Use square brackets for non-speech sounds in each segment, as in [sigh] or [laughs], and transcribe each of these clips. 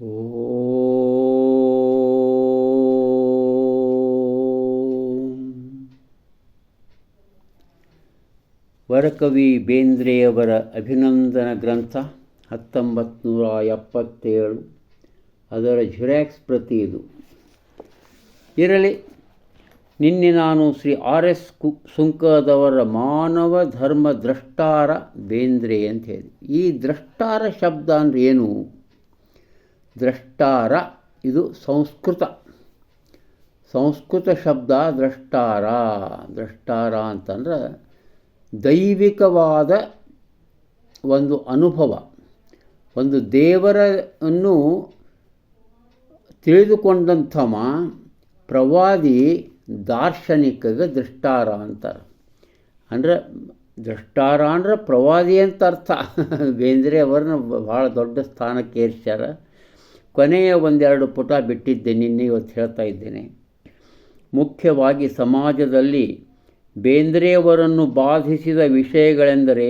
ವರಕವಿ ಬೇಂದ್ರೆಯವರ ಅಭಿನಂದನ ಗ್ರಂಥ ಹತ್ತೊಂಬತ್ತು ನೂರ ಎಪ್ಪತ್ತೇಳು. ಅದರ ಝೆರಾಕ್ಸ್ ಪ್ರತಿ ಇದು. ಇರಲಿ, ನಿನ್ನೆ ನಾನು ಶ್ರೀ ಆರ್ ಎಸ್ ಕು ಸುಂಕದವರ ಮಾನವ ಧರ್ಮ ದ್ರಷ್ಟಾರ ಬೇಂದ್ರೆ ಅಂತ ಹೇಳಿ ಈ ದ್ರಷ್ಟಾರ ಶಬ್ದ ಅಂದರೆ ಏನು? ದ್ರಷ್ಟಾರ, ಇದು ಸಂಸ್ಕೃತ. ಸಂಸ್ಕೃತ ಶಬ್ದ ದ್ರಷ್ಟಾರ. ದ್ರಷ್ಟಾರ ಅಂತಂದ್ರೆ ದೈವಿಕವಾದ ಒಂದು ಅನುಭವ. ಒಂದು ದೇವರನ್ನು ತಿಳಿದುಕೊಂಡಂಥಮ್ಮ ಪ್ರವಾದಿ ದಾರ್ಶನಿಕಗೆ ದೃಷ್ಟಾರ ಅಂತಾರೆ. ಅಂದರೆ ದೃಷ್ಟಾರ ಅಂದ್ರೆ ಪ್ರವಾದಿ ಅಂತ ಅರ್ಥ. [laughs] ಬೇಂದ್ರೆ ಅವ್ರನ್ನ ಭಾಳ ದೊಡ್ಡ ಸ್ಥಾನಕ್ಕೆ ಏರ್ಸ್ಯಾರ ಕೊನೆಯ ಒಂದೆರಡು ಪುಟ ಬಿಟ್ಟಿದ್ದೆ, ನಿನ್ನೆ ಇವತ್ತು ಹೇಳ್ತಾ ಇದ್ದೇನೆ. ಮುಖ್ಯವಾಗಿ ಸಮಾಜದಲ್ಲಿ ಬೇಂದ್ರೆಯವರನ್ನು ಬಾಧಿಸಿದ ವಿಷಯಗಳೆಂದರೆ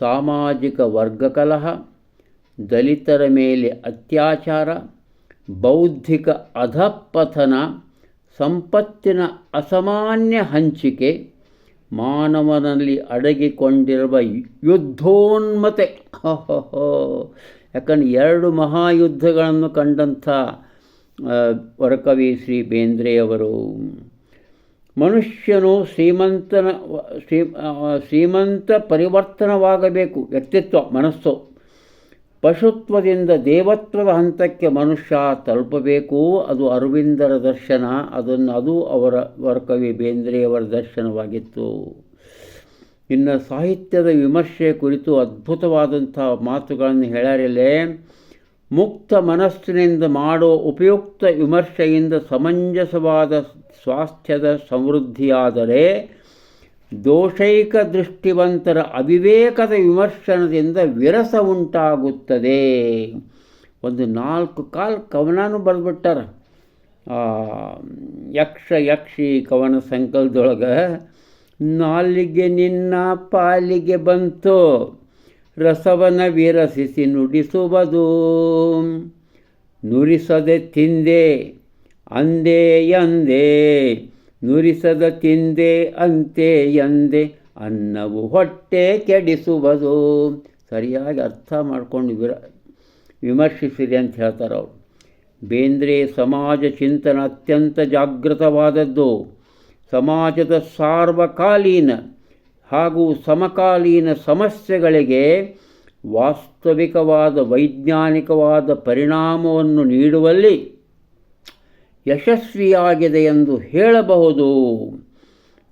ಸಾಮಾಜಿಕ ವರ್ಗಕಲಹ ದಲಿತರ ಮೇಲೆ ಅತ್ಯಾಚಾರ, ಬೌದ್ಧಿಕ ಅಧಪಥನ ಸಂಪತ್ತಿನ ಅಸಾಮಾನ್ಯ ಹಂಚಿಕೆ, ಮಾನವನಲ್ಲಿ ಅಡಗಿಕೊಂಡಿರುವ ಯುದ್ಧೋನ್ಮತೆ ಯಾಕಂದ್ರೆ ಎರಡು ಮಹಾಯುದ್ಧಗಳನ್ನು ಕಂಡಂಥ ವರಕವಿ ಶ್ರೀ ಬೇಂದ್ರೆಯವರು, ಮನುಷ್ಯನು ಶ್ರೀಮಂತನ, ಶ್ರೀ ಶ್ರೀಮಂತ ಪರಿವರ್ತನವಾಗಬೇಕು, ವ್ಯಕ್ತಿತ್ವ, ಮನಸ್ಸು. ಪಶುತ್ವದಿಂದ ದೇವತ್ವದ ಹಂತಕ್ಕೆ ಮನುಷ್ಯ ತಲುಪಬೇಕು, ಅದು ಅರವಿಂದರ ದರ್ಶನ, ಅದನ್ನು ಅದು ಅವರ ವರಕವಿ ಬೇಂದ್ರೆಯವರ ದರ್ಶನವಾಗಿತ್ತು. ಇನ್ನು ಸಾಹಿತ್ಯದ ವಿಮರ್ಶೆ ಕುರಿತು ಅದ್ಭುತವಾದಂಥ ಮಾತುಗಳನ್ನು ಹೇಳಲೇ ಮುಕ್ತ ಮನಸ್ಸಿನಿಂದ ಮಾಡೋ ಉಪಯುಕ್ತ ವಿಮರ್ಶೆಯಿಂದ ಸಮಂಜಸವಾದ ಸ್ವಾಸ್ಥ್ಯದ ಸಮೃದ್ಧಿಯಾದರೆ ದೋಷೈಕ ದೃಷ್ಟಿವಂತರ ಅವಿವೇಕದ ವಿಮರ್ಶನದಿಂದ ವಿರಸ ಉಂಟಾಗುತ್ತದೆ. ಒಂದು ನಾಲ್ಕು ಕಾಲು ಕವನನೂ ಬರೆದ್ಬಿಟ್ಟಾರ. ಯಕ್ಷ ಯಕ್ಷಿ ಕವನ ಸಂಕಲದೊಳಗೆ ನಾಲಿಗೆ ನಿನ್ನ ಪಾಲಿಗೆ ಬಂತು. ರಸವನ ವಿರಸಿಸಿ ನುಡಿಸುವುದು. ನುರಿಸದೆ ತಿಂದೆ, ಅಂದೇ ಎಂದೇ ನುರಿಸದ ತಿಂದೆ, ಅಂತೆ ಎಂದೆ ಅನ್ನವು ಹೊಟ್ಟೆ ಕೆಡಿಸುವುದು. ಸರಿಯಾಗಿ ಅರ್ಥ ಮಾಡ್ಕೊಂಡು ವಿರ, ವಿಮರ್ಶಿಸಿರಿ ಅಂತ ಹೇಳ್ತಾರೆ ಅವರು ಬೇಂದ್ರೆ ಸಮಾಜ ಚಿಂತನ ಅತ್ಯಂತ ಜಾಗೃತವಾದದ್ದು. ಸಮಾಜದ ಸಾರ್ವಕಾಲೀನ ಹಾಗೂ ಸಮಕಾಲೀನ ಸಮಸ್ಯೆಗಳಿಗೆ ವಾಸ್ತವಿಕವಾದ, ವೈಜ್ಞಾನಿಕವಾದ ಪರಿಣಾಮವನ್ನು ನೀಡುವಲ್ಲಿ ಯಶಸ್ವಿಯಾಗಿದೆ ಎಂದು ಹೇಳಬಹುದು.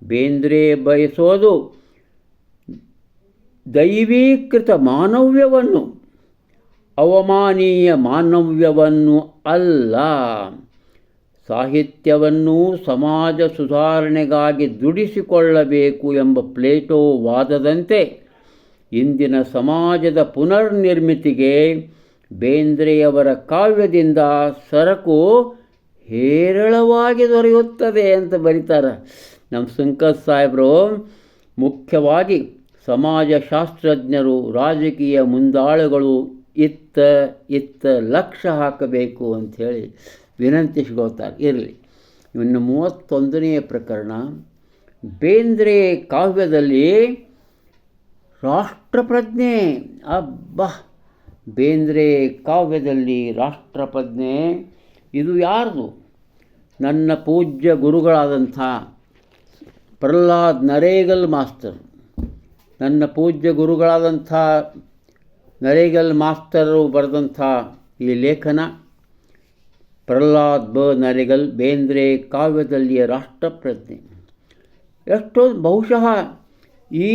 ಬೇಂದ್ರೆ ಬಯಸೋದು ದೈವೀಕೃತ ಮಾನವ್ಯವನ್ನು, ಅವಮಾನೀಯ ಮಾನವ್ಯವನ್ನು ಅಲ್ಲ. ಸಾಹಿತ್ಯವನ್ನು ಸಮಾಜ ಸುಧಾರಣೆಗಾಗಿ ದುಡಿಸಿಕೊಳ್ಳಬೇಕು ಎಂಬ ಪ್ಲೇಟೋ ವಾದದಂತೆ ಇಂದಿನ ಸಮಾಜದ ಪುನರ್ನಿರ್ಮಿತಿಗೆ ಬೇಂದ್ರೆಯವರ ಕಾವ್ಯದಿಂದ ಸರಕು ಹೇರಳವಾಗಿ ದೊರೆಯುತ್ತದೆ ಅಂತ ಬರೀತಾರೆ. ನಮ್ಮ ಸಂಕತ್ ಸಾಹೇಬರು, ಮುಖ್ಯವಾಗಿ ಸಮಾಜಶಾಸ್ತ್ರಜ್ಞರು, ರಾಜಕೀಯ ಮುಂದಾಳುಗಳು ಇತ್ತ ಇತ್ತ ಲಕ್ಷ ಹಾಕಬೇಕು ಅಂಥೇಳಿ ವಿನಂತಿಸ್ಕೋತಾರೆ ಇರಲಿ. ಇನ್ನು ಮೂವತ್ತೊಂದನೆಯ ಪ್ರಕರಣ, ಬೇಂದ್ರೆ ಕಾವ್ಯದಲ್ಲಿ ರಾಷ್ಟ್ರಪ್ರಜ್ಞೆ. ಅಬ್ಬಾ! ಬೇಂದ್ರೆ ಕಾವ್ಯದಲ್ಲಿ ರಾಷ್ಟ್ರಪ್ರಜ್ಞೆ. ಇದು ಯಾರ್ದು? ನನ್ನ ಪೂಜ್ಯ ಗುರುಗಳಾದಂಥ ಪ್ರಹ್ಲಾದ್ ನರೇಗಲ್ ಮಾಸ್ತರ್ ನನ್ನ ಪೂಜ್ಯ ಗುರುಗಳಾದಂಥ ನರೇಗಲ್ ಮಾಸ್ತರು ಬರೆದಂಥ ಈ ಲೇಖನ ಪ್ರಹ್ಲಾದ್ ಬ. ನರೆಗಲ್ ಬೇಂದ್ರೆ ಕಾವ್ಯದಲ್ಲಿಯ ರಾಷ್ಟ್ರಪ್ರಜ್ಞೆ. ಎಷ್ಟೊಂದು ಬಹುಶಃ ಈ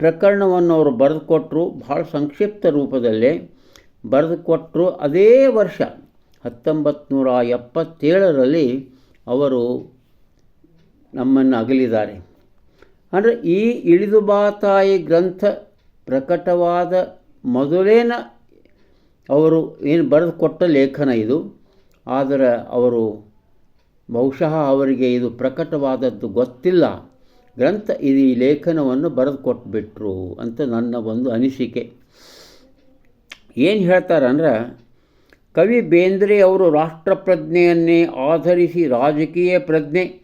ಪ್ರಕರಣವನ್ನು ಅವರು ಬರೆದುಕೊಟ್ಟರು ಬಹಳ ಸಂಕ್ಷಿಪ್ತ ರೂಪದಲ್ಲೇ. ಬರೆದುಕೊಟ್ಟರು ಅದೇ ವರ್ಷ ಹತ್ತೊಂಬತ್ತು ನೂರ ಎಪ್ಪತ್ತೇಳರಲ್ಲಿ ಅವರು ನಮ್ಮನ್ನು ಅಗಲಿದ್ದಾರೆ. ಅಂದರೆ ಈ ಇಳಿದು ಬಾತಾಯಿ ಗ್ರಂಥ ಪ್ರಕಟವಾದ ಮೊದಲೇನ ಅವರು ಏನು ಬರೆದುಕೊಟ್ಟ ಲೇಖನ ಇದು. ಆದರೆ ಅವರು ಬಹುಶಃ ಅವರಿಗೆ ಇದು ಪ್ರಕಟವಾದದ್ದು ಗೊತ್ತಿಲ್ಲ. ಗ್ರಂಥ ಇದು ಈ ಲೇಖನವನ್ನು ಬರೆದು ಕೊಟ್ಬಿಟ್ರು ಅಂತ ನನ್ನ ಒಂದು ಅನಿಸಿಕೆ. ಏನು ಹೇಳ್ತಾರಂದ್ರೆ, ಕವಿ ಬೇಂದ್ರೆ ಅವರು ರಾಷ್ಟ್ರಪ್ರಜ್ಞೆಯನ್ನೇ ಆಧರಿಸಿ ರಾಜಕೀಯ ಪ್ರಜ್ಞೆ,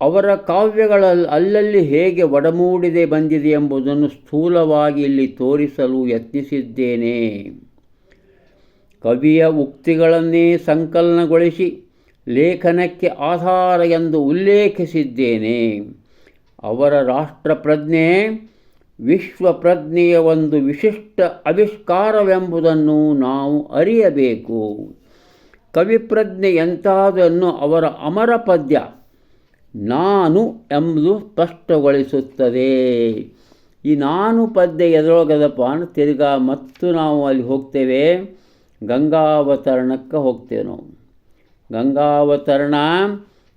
ಅವರ ಕಾವ್ಯಗಳಲ್ಲಿ ಅಲ್ಲಲ್ಲಿ ಹೇಗೆ ಒಡಮೂಡಿದೆ ಬಂದಿದೆ ಎಂಬುದನ್ನು ಸ್ಥೂಲವಾಗಿ ಇಲ್ಲಿ ತೋರಿಸಲು ಯತ್ನಿಸಿದ್ದೇನೆ. ಕವಿಯ ಉಕ್ತಿಗಳನ್ನೇ ಸಂಕಲನಗೊಳಿಸಿ ಲೇಖನಕ್ಕೆ ಆಧಾರ ಎಂದು ಉಲ್ಲೇಖಿಸಿದ್ದೇನೆ. ಅವರ ರಾಷ್ಟ್ರಪ್ರಜ್ಞೆ ವಿಶ್ವಪ್ರಜ್ಞೆಯ ಒಂದು ವಿಶಿಷ್ಟ ಆವಿಷ್ಕಾರವೆಂಬುದನ್ನು ನಾವು ಅರಿಯಬೇಕು. ಕವಿಪ್ರಜ್ಞೆ ಎಂತಾದನ್ನು ಅವರ ಅಮರ ಪದ್ಯ ನಾನು ಎಂಬುದು ಸ್ಪಷ್ಟಗೊಳಿಸುತ್ತದೆ. ಈ ನಾನು ಪದ್ಯ ಎದುರೋಗದಪ್ಪ ಅಂದ್ರೆ ತಿರ್ಗಾ ಮತ್ತು ನಾವು ಅಲ್ಲಿ ಹೋಗ್ತೇವೆ. ಗಂಗಾವತರಣಕ್ಕೆ ಹೋಗ್ತೇವೆ ನಾವು. ಗಂಗಾವತರಣ,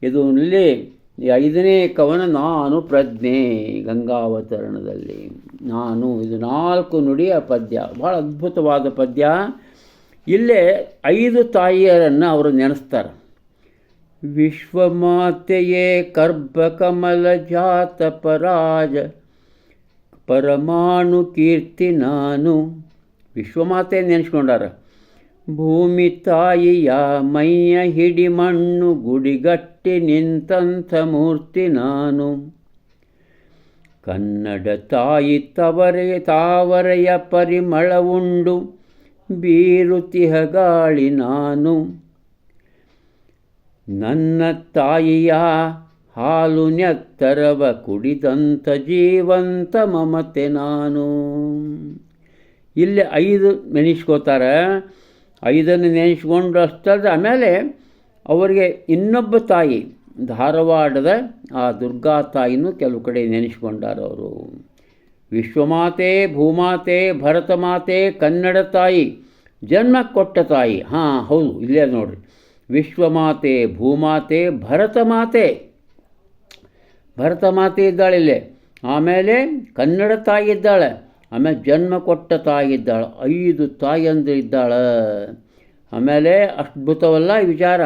ಇದು ಇಲ್ಲಿ ಐದನೇ ಕವನ, ನಾನು ಪ್ರಜ್ಞೆ, ಗಂಗಾವತರಣದಲ್ಲಿ. ನಾನು ಇದು ನಾಲ್ಕು ನುಡಿಯ ಪದ್ಯ ಭಾಳ ಅದ್ಭುತವಾದ ಪದ್ಯ. ಇಲ್ಲೇ ಐದು ತಾಯಿಯರನ್ನು ಅವರು ನೆನೆಸ್ತಾರೆ. ವಿಶ್ವಮಾತೆಯೇ ಕರ್ಭಕಮಲ ಜಾತ ಪರಾಜ, ಪರಮಾಣು ಕೀರ್ತಿ ನಾನು. ವಿಶ್ವಮಾತೆ ನೆನೆಸ್ಕೊಂಡಾರ. ಭೂಮಿ ತಾಯಿಯ ಮೈಯ ಹಿಡಿ ಮಣ್ಣು ಗುಡಿಗಟ್ಟಿ ನಿಂತಂಥ ಮೂರ್ತಿ ನಾನು. ಕನ್ನಡ ತಾಯಿ ತವರೆ ತಾವರೆಯ ಪರಿಮಳ ಉಂಡು ಬೀರುತಿಹ ಗಾಳಿ ನಾನು. ನನ್ನ ತಾಯಿಯ ಹಾಲು ನೆತ್ತರವ ಕುಡಿದಂಥ ಜೀವಂತ ಮಮತೆ ನಾನು. ಇಲ್ಲಿ ಐದು ನೆನೆಸ್ಕೋತಾರೆ ಐದನ್ನು ನೆನೆಸ್ಕೊಂಡು ಅಷ್ಟದ ಆಮೇಲೆ ಅವರಿಗೆ ಇನ್ನೊಬ್ಬ ತಾಯಿ ಧಾರವಾಡದ ಆ ದುರ್ಗಾ ತಾಯಿನೂ ಕೆಲವು ಕಡೆ ನೆನೆಸ್ಕೊಂಡಾರ ಅವರು. ವಿಶ್ವಮಾತೆ, ಭೂಮಾತೆ ಭರತ ಮಾತೆ ಕನ್ನಡ ತಾಯಿ, ಜನ್ಮ ಕೊಟ್ಟ ತಾಯಿ. ಹಾಂ, ಹೌದು, ಇಲ್ಲೇ ನೋಡಿರಿ. ವಿಶ್ವಮಾತೆ, ಭೂಮಾತೆ ಭರತ ಮಾತೆ ಭರತ ಮಾತೆ ಇದ್ದಾಳೆ ಇಲ್ಲೇ. ಆಮೇಲೆ ಕನ್ನಡ ತಾಯಿ ಇದ್ದಾಳೆ. ಆಮೇಲೆ ಜನ್ಮ ಕೊಟ್ಟ ತಾಯಿದ್ದಾಳೆ ಐದು ತಾಯಿಯಂದು ಇದ್ದಾಳೆ. ಆಮೇಲೆ ಅದ್ಭುತವಲ್ಲ ವಿಚಾರ.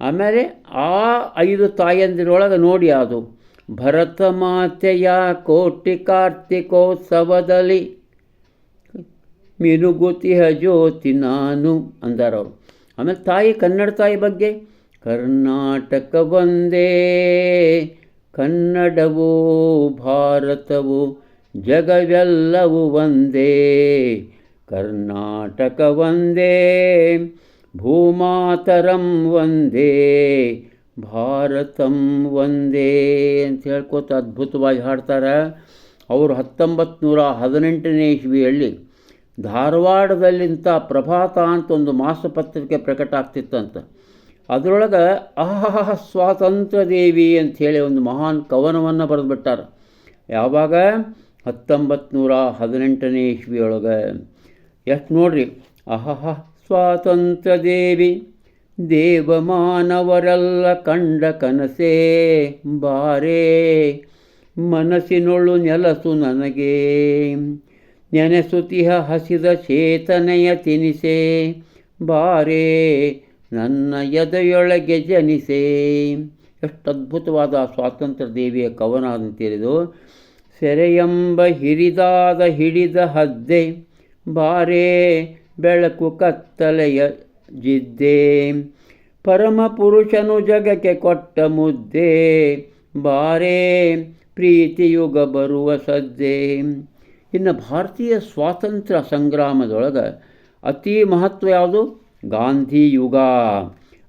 ಆಮೇಲೆ ಆ ಐದು ತಾಯಂದಿರೊಳಗೆ ನೋಡಿ ಅದು ಭರತ ಮಾತೆಯ ಕೋಟಿ ಕಾರ್ತಿಕೋತ್ಸವದಲ್ಲಿ ಮಿನುಗುತಿಹ ಜ್ಯೋತಿ ನಾನು ಅಂದಾರವರು ಆಮೇಲೆ ತಾಯಿ, ಕನ್ನಡ ತಾಯಿ ಬಗ್ಗೆ? ಕರ್ನಾಟಕ ಒಂದೇ, ಕನ್ನಡವೋ ಭಾರತವು ಜಗವೆಲ್ಲವೂ ಒಂದೇ, ಕರ್ನಾಟಕ ಒಂದೇ, ಭೂಮಾತರಂ ಒಂದೇ, ಭಾರತಂ ಒಂದೇ ಅಂತ ಹೇಳ್ಕೊತ ಅದ್ಭುತವಾಗಿ ಹಾಡ್ತಾರೆ. ಅವರು ಹತ್ತೊಂಬತ್ತು ನೂರ ಹದಿನೆಂಟನೇ ಇಸ್ವಿಯಲ್ಲಿ ಧಾರವಾಡದಲ್ಲಿಂಥ ಪ್ರಭಾತ ಅಂತ ಒಂದು ಮಾಸಪತ್ರಿಕೆ ಪ್ರಕಟ ಆಗ್ತಿತ್ತಂತ. ಅದರೊಳಗೆ ಅಹಹ ಸ್ವಾತಂತ್ರ್ಯ ದೇವಿ ಅಂಥೇಳಿ ಒಂದು ಮಹಾನ್ ಕವನವನ್ನು ಬರೆದುಬಿಟ್ಟಾರೆ. ಯಾವಾಗ? ಹತ್ತೊಂಬತ್ತು ಹದಿನೆಂಟನೇ ಇಸ್ವಿಯೊಳಗೆ. ಎಷ್ಟು ನೋಡ್ರಿ. ಅಹಹ ಸ್ವಾತಂತ್ರ್ಯ ದೇವಿ ದೇವಮಾನವರೆಲ್ಲ ಕಂಡ ಕನಸೇ ಬಾರೇ. ಮನಸ್ಸಿನೊಳು ನೆಲಸು ನನಗೆ. ನೆನೆಸುತಿಹ ಹಸಿದ ಚೇತನೆಯ ತಿನಿಸೇ ಬಾರೇ. ನನ್ನ ಎದೆಯೊಳಗೆ ಜನಿಸೇ. ಎಷ್ಟು ಅದ್ಭುತವಾದ ಸ್ವಾತಂತ್ರ್ಯ ದೇವಿಯ ಕವನ ಅಂತಿರಿದು ಸೆರೆಯೆಂಬ ಹಿರಿದಾದ ಹಿಡಿದ ಹದ್ದೆ ಬಾರೇ ಬೆಳಕು ಕತ್ತಲೆಯ ಜಿದ್ದೆ. ಪರಮ ಪುರುಷನು ಜಗಕ್ಕೆ ಕೊಟ್ಟ ಮುದ್ದೆ ಬಾರೇ ಪ್ರೀತಿಯುಗ ಬರುವ ಸದ್ದೆ. ಇನ್ನು ಭಾರತೀಯ ಸ್ವಾತಂತ್ರ್ಯ ಸಂಗ್ರಾಮದೊಳಗೆ ಅತಿ ಮಹತ್ವ ಯಾವುದು? ಗಾಂಧಿ ಯುಗ.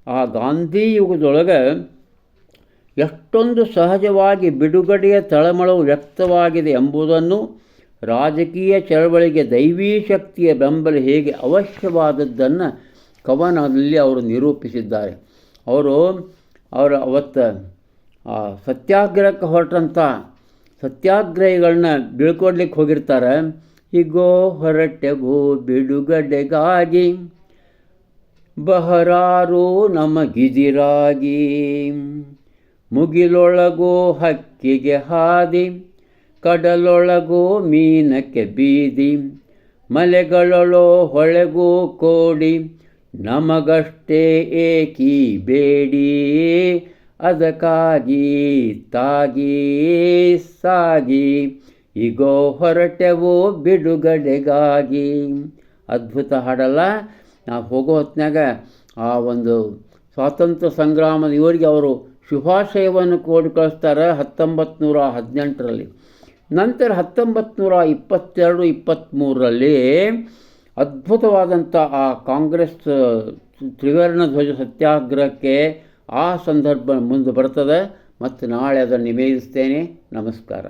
ಆ ಗಾಂಧಿ ಯುಗದೊಳಗೆ ಎಷ್ಟೊಂದು ಸಹಜವಾಗಿ ಬಿಡುಗಡೆಯ ತಳಮಳವು ವ್ಯಕ್ತವಾಗಿದೆ ಎಂಬುದನ್ನು ರಾಜಕೀಯ ಚಳವಳಿಗೆ ದೈವೀ ಶಕ್ತಿಯ ಬೆಂಬಲ ಹೇಗೆ ಅವಶ್ಯವಾದದ್ದನ್ನು ಕವನದಲ್ಲಿ ಅವರು ನಿರೂಪಿಸಿದ್ದಾರೆ. ಅವರು ಅವರ ಅವತ್ತು ಸತ್ಯಾಗ್ರಹಕ್ಕೆ ಹೊರಟಂಥ ಸತ್ಯಾಗ್ರಹಿಗಳನ್ನ ಬೀಳ್ಕೊಡ್ಲಿಕ್ಕೆ ಹೋಗಿರ್ತಾರೆ. ಹೀಗೋ ಹೊರಟೆಗೋ ಬಿಡುಗಡೆಗಾಗಿ, ಬಹರಾರು ನಮಗಿದಿರಾಗಿ. ಮುಗಿಲೊಳಗೋ ಹಕ್ಕಿಗೆ ಹಾದಿ, ಕಡಲೊಳಗೋ ಮೀನಕ್ಕೆ ಬೀದಿ, ಮಲೆಗಳೊಳೋ ಹೊಳೆಗೋ ಕೋಡಿ, ನಮಗಷ್ಟೇ ಏಕಿ ಬೇಡಿ, ಅದಕ್ಕಾಗಿ ತಾಗಿ ಸಾಗಿ ಈಗೋ ಹೊರಟೆವು ಬಿಡುಗಡೆಗಾಗಿ. ಅದ್ಭುತ ಹಾಡಲ್ಲ. ನಾವು ಹೋಗೋ ಹೊತ್ನಾಗ ಆ ಒಂದು ಸ್ವಾತಂತ್ರ್ಯ ಸಂಗ್ರಾಮದ ಇವರಿಗೆ ಅವರು ಶುಭಾಶಯವನ್ನು ಕೋಡಿ ಕಳಿಸ್ತಾರೆ ಹತ್ತೊಂಬತ್ತು ನೂರ ಹದಿನೆಂಟರಲ್ಲಿ. ನಂತರ ಹತ್ತೊಂಬತ್ತು ನೂರ ಇಪ್ಪತ್ತೆರಡು ಇಪ್ಪತ್ತ್ಮೂರರಲ್ಲಿ ಅದ್ಭುತವಾದಂಥ ಆ ಕಾಂಗ್ರೆಸ್ ತ್ರಿವರ್ಣ ಧ್ವಜ ಸತ್ಯಾಗ್ರಹಕ್ಕೆ ಆ ಸಂದರ್ಭ ಮುಂದೆ ಬರ್ತದೆ. ಮತ್ತು ನಾಳೆ ಅದನ್ನು ನಿವೇದಿಸ್ತೇನೆ. ನಮಸ್ಕಾರ.